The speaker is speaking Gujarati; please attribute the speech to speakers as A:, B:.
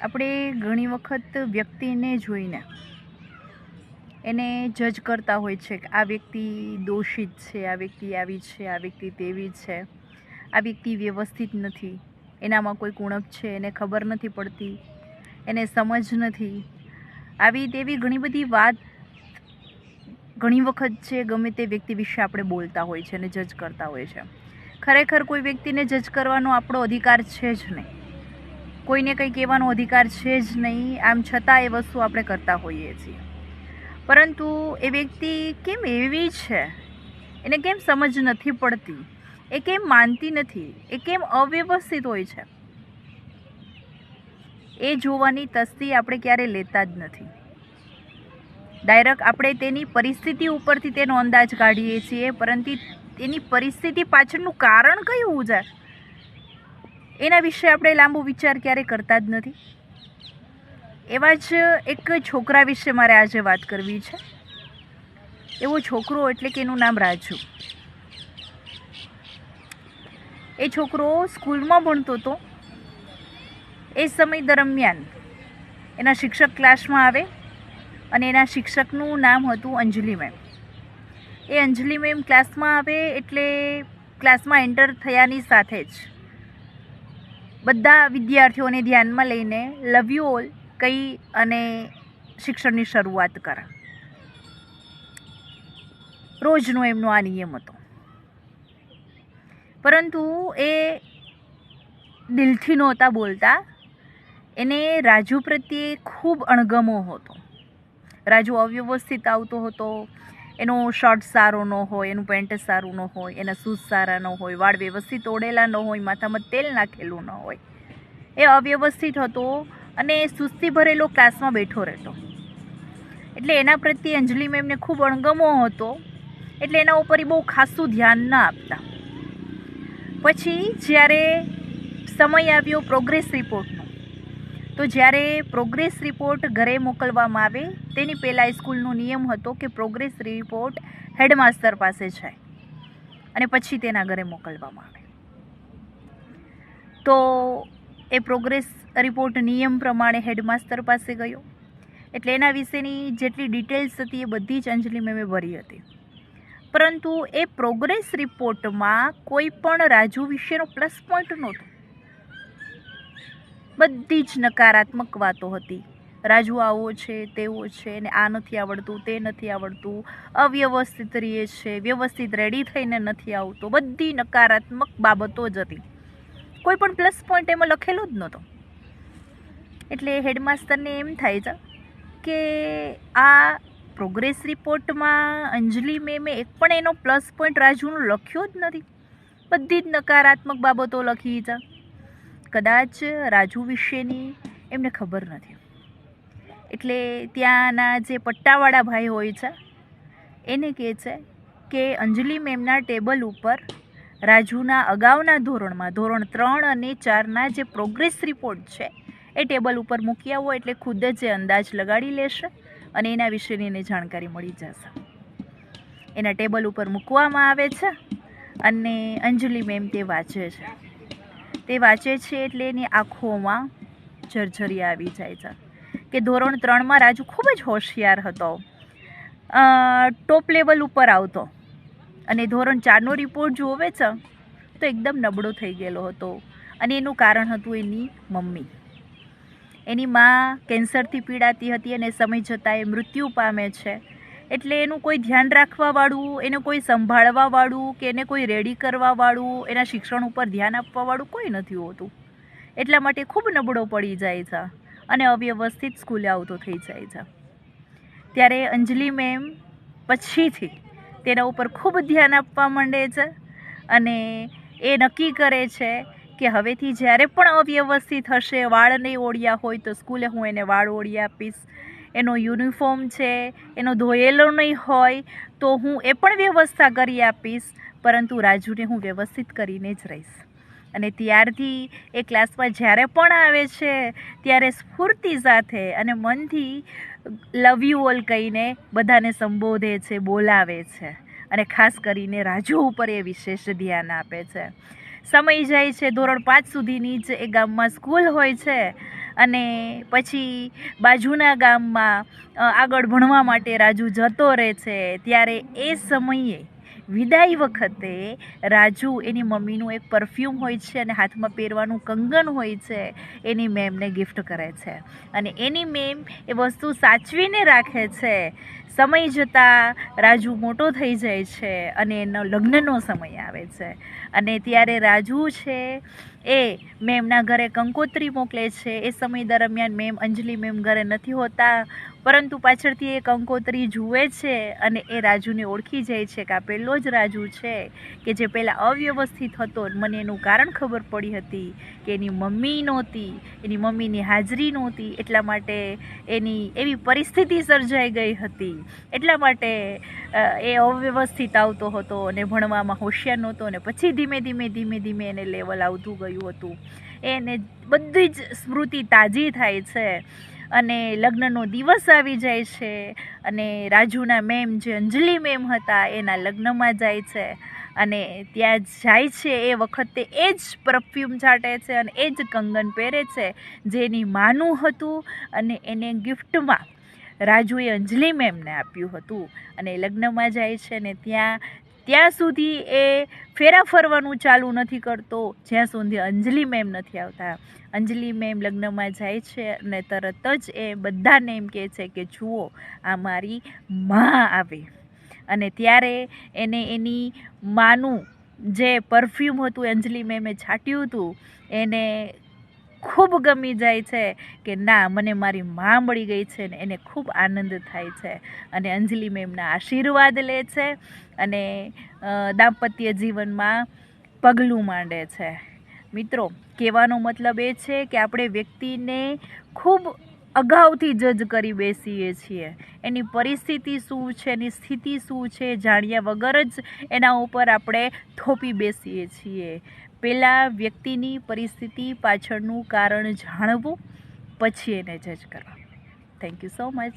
A: આપણે ઘણી વખત વ્યક્તિને જોઈને એને જજ કરતા હોય છે કે આ વ્યક્તિ દોષિત છે, આ વ્યક્તિ આવી છે, આ વ્યક્તિ તેવી છે, આ વ્યક્તિ વ્યવસ્થિત નથી, એનામાં કોઈ કુણપ છે, એને ખબર નથી પડતી, એને સમજ નથી. આવી તેવી ઘણી બધી વાત ઘણી વખત છે, ગમે તે વ્યક્તિ વિશે આપણે બોલતા હોય છે અને જજ કરતા હોય છે. ખરેખર કોઈ વ્યક્તિને જજ કરવાનો આપણો અધિકાર છે જ નહીં. કોઈને કંઈ કહેવાનો અધિકાર છે જ નહીં, આમ છતાં એ વસ્તુ આપણે કરતા હોઈએ છીએ. પરંતુ એ વ્યક્તિ કેમ એવી છે? એને કેમ સમજ નથી પડતી? એ કેમ માનતી નથી? એ કેમ અવ્યવસ્થિત હોય છે? એ જોવાની તસ્તી આપણે ક્યારે લેતા જ નથી. ડાયરેક્ટ આપણે તેની પરિસ્થિતિ ઉપરથી તેનો અંદાજ કાઢીએ છીએ, પરંતુ તેની પરિસ્થિતિ પાછળનું કારણ કયું છે એના વિશે આપણે લાંબો વિચાર ક્યારે કરતા જ નથી. એવા જ એક છોકરા વિશે મારે આજે વાત કરવી છે. એવો છોકરો એટલે કે એનું નામ રાજુ. એ છોકરો સ્કૂલમાં ભણતો હતો. એ સમય દરમિયાન એના શિક્ષક ક્લાસમાં આવે અને એના શિક્ષકનું નામ હતું અંજલિ મેમ. એ અંજલિ મેમ ક્લાસમાં આવે એટલે ક્લાસમાં એન્ટર થયાની સાથે જ બધા વિદ્યાર્થીઓને ધ્યાનમાં લઈને લવ યુ ઓલ કહી અને શિક્ષણની શરૂઆત કરા. રોજનો એમનો આ નિયમ હતો. પરંતુ એ દિલથી નહોતા બોલતા. એને રાજુ પ્રત્યે ખૂબ અણગમો હતો. રાજુ અવ્યવસ્થિત આવતો હતો. એનો શર્ટ સારો ન હોય, એનું પેન્ટ સારું ન હોય, એના શૂઝ સારા ન હોય, વાળ વ્યવસ્થિત ઓળેલા ન હોય, માથામાં તેલ નાખેલું ન હોય. એ અવ્યવસ્થિત હતો અને સુસ્તી ભરેલો ક્લાસમાં બેઠો રહેતો. એટલે એના પ્રત્યે અંજલિ મેમને ખૂબ અણગમો હતો, એટલે એના ઉપર એ બહુ ખાસું ધ્યાન ન આપતા. પછી જ્યારે સમય આવ્યો પ્રોગ્રેસ રિપોર્ટનો તો જ્યારે પ્રોગ્રેસ રિપોર્ટ ઘરે મોકલવામાં આવે, તેની પહેલાં સ્કૂલનો નિયમ હતો કે પ્રોગ્રેસ રિપોર્ટ હેડમાસ્ટર પાસે જાય અને પછી તેના ઘરે મોકલવામાં આવે. તો એ પ્રોગ્રેસ રિપોર્ટ નિયમ પ્રમાણે હેડમાસ્ટર પાસે ગયો. એટલે એના વિશેની જેટલી ડિટેલ્સ હતી એ બધી જ અંજલિ મેમે ભરી હતી. પરંતુ એ પ્રોગ્રેસ રિપોર્ટમાં કોઈ પણ રાજુ વિશેનો પ્લસ પોઈન્ટ નહોતો. બધી જ નકારાત્મક વાતો હતી. રાજુ આવો છે, તેવો છે, ને આ નથી આવડતું, તે નથી આવડતું, અવ્યવસ્થિત રહે છે, વ્યવસ્થિત રેડી થઈને નથી આવતો, બધી નકારાત્મક બાબતો જ હતી. કોઈ પણ પ્લસ પોઈન્ટ એમાં લખેલો જ નહોતો. એટલે હેડમાસ્ટરને એમ થાય છે કે આ પ્રોગ્રેસ રિપોર્ટમાં અંજલિ મેમે એક પણ એનો પ્લસ પોઈન્ટ રાજુનું લખ્યો જ નથી. બધી જ નકારાત્મક બાબતો લખી છે. કદાચ રાજુ વિશેની એમને ખબર નથી. એટલે ત્યાંના જે પટ્ટાવાળા ભાઈ હોય છે, એને કહે છે કે અંજલિ મેમના ટેબલ ઉપર રાજુના અગાઉના ધોરણમાં, ધોરણ ત્રણ અને ચારના જે પ્રોગ્રેસ રિપોર્ટ છે, એ ટેબલ ઉપર મૂકી આવો એટલે ખુદ જ અંદાજ લગાડી લેશે અને એના વિશેની એને જાણકારી મળી જશે. એના ટેબલ ઉપર મૂકવામાં આવે છે અને અંજલિ મેમ તે વાંચે છે. તે વાંચે છે એટલે એની આંખોમાં જર્જરી આવી જાય છે. કે ધોરણ ત્રણમાં રાજુ ખૂબ જ હોશિયાર હતો. ટોપ લેવલ ઉપર આવતો. અને ધોરણ ચારનો રિપોર્ટ જોવે છે, તો એકદમ નબળો થઈ ગયેલો હતો. અને એનું કારણ હતું એની મમ્મી. એની મા કેન્સરથી પીડાતી હતી અને સમય જતાં એ મૃત્યુ પામે છે. એટલે એનું કોઈ ધ્યાન રાખવાવાળું, એને કોઈ સંભાળવાવાળું કે એને કોઈ રેડી કરવાવાળું, એના શિક્ષણ ઉપર ધ્યાન આપવાવાળું કોઈ નથી હોતું. એટલા માટે ખૂબ નબળો પડી જાય છે અને અવ્યવસ્થિત સ્કૂલે આવતો થઈ જાય છે. ત્યારે અંજલિ મેમ પછીથી તેના ઉપર ખૂબ ધ્યાન આપવા માંડે છે અને એ નક્કી કરે છે કે હવેથી જ્યારે પણ અવ્યવસ્થિત હશે, વાળ નહીં ઓળ્યા હોય તો સ્કૂલે હું એને વાળ ઓળી આપીશ. એનો યુનિફોર્મ છે, એનો ધોયેલો નહીં હોય, તો હું એ પણ વ્યવસ્થા કરી આપીશ. પરંતુ રાજુને હું વ્યવસ્થિત કરીને જ રહીશ. અને ત્યારથી એ ક્લાસમાં જ્યારે પણ આવે છે, ત્યારે સ્ફૂર્તિ સાથે અને મનથી લવ યુ ઓલ કહીને બધાને સંબોધે છે, બોલાવે છે. અને ખાસ કરીને રાજુ ઉપર એ વિશેષ ધ્યાન આપે છે. સમય જાય છે, ધોરણ પાંચ સુધીની જ એ ગામમાં સ્કૂલ હોય છે. અને પછી બાજુના ગામમાં આગળ ભણવા માટે રાજુ જતો રહે છે, ત્યારે એ સમયે વિદાય વખતે રાજુ એની મમ્મીનું એક પરફ્યુમ હોય છે અને હાથમાં પહેરવાનું કંગન હોય છે, એની મેમને ગિફ્ટ કરે છે. અને એની મેમ એ વસ્તુ સાચવીને રાખે છે. સમય જતાં રાજુ મોટો થઈ જાય છે અને એનો લગ્નનો સમય આવે છે. અને ત્યારે રાજુ છે એ મેમના ઘરે કંકોત્રી મોકલે છે. એ સમય દરમિયાન મેમ અંજલિ મેમ ઘરે નથી હોતા. પરંતુ પાછળથી એ કંકોત્રી જુએ છે અને એ રાજુને ઓળખી જાય છે કે આ પહેલો જ રાજુ છે કે જે પહેલાં અવ્યવસ્થિત હતો. મને એનું કારણ ખબર પડી હતી કે એની મમ્મી નહોતી, એની મમ્મીની હાજરી નહોતી. એટલા માટે એની એવી પરિસ્થિતિ સર્જાઈ ગઈ હતી. એટલા માટે એ અવ્યવસ્થિત આવતો હતો અને ભણવામાં હોશિયાર નહોતો અને પછી ધીમે ધીમે ધીમે ધીમે એને લેવલ આવતું ગયું. હતું. એને બધી જ સ્મૃતિ તાજી થાય છે. અને લગ્નનો દિવસ આવી જાય છે. અને રાજુના મેમ જે અંજલિ મેમ હતા, એના લગ્નમાં જાય છે. અને ત્યાં જાય છે. એ વખતે એ જ પરફ્યુમ છાંટે છે અને એ જ કંગન પહેરે છે જેની માનું હતું અને એને ગિફ્ટમાં રાજુએ અંજલિ મેમને આપ્યું હતું. અને લગ્નમાં જાય છે ને ત્યાં ત્યાં સુધી એ ફેરા ફરવાનું ચાલુ નથી કરતો, જ્યાં સુધી અંજલિ મેમ નથી આવતા. અંજલિ મેમ લગ્નમાં જાય છે અને તરત જ એ બધાને એમ કહે છે કે, જુઓ, આ મારી માં આવે. અને ત્યારે એને એની માનું જે પરફ્યુમ હતું અંજલિ મેમે છાંટ્યું હતું, એને ખૂબ ગમી જાય છે કે ના, મને મારી માં મળી ગઈ છે ને એને ખૂબ આનંદ થાય છે. અને અંજલિ મેમના આશીર્વાદ લે છે અને દાંપત્ય જીવનમાં પગલું માંડે છે. મિત્રો, કહેવાનો મતલબ એ છે કે આપણે વ્યક્તિને ખૂબ અગાઉથી જજ કરી બેસીએ છીએ. એની પરિસ્થિતિ શું છે, એની સ્થિતિ શું છે, જાણ્યા વગર જ એના ઉપર આપણે થોપી બેસીએ છીએ. પહેલાં વ્યક્તિની પરિસ્થિતિ પાછળનું કારણ જાણવું, પછી એને જજ કરવા. Thank you so much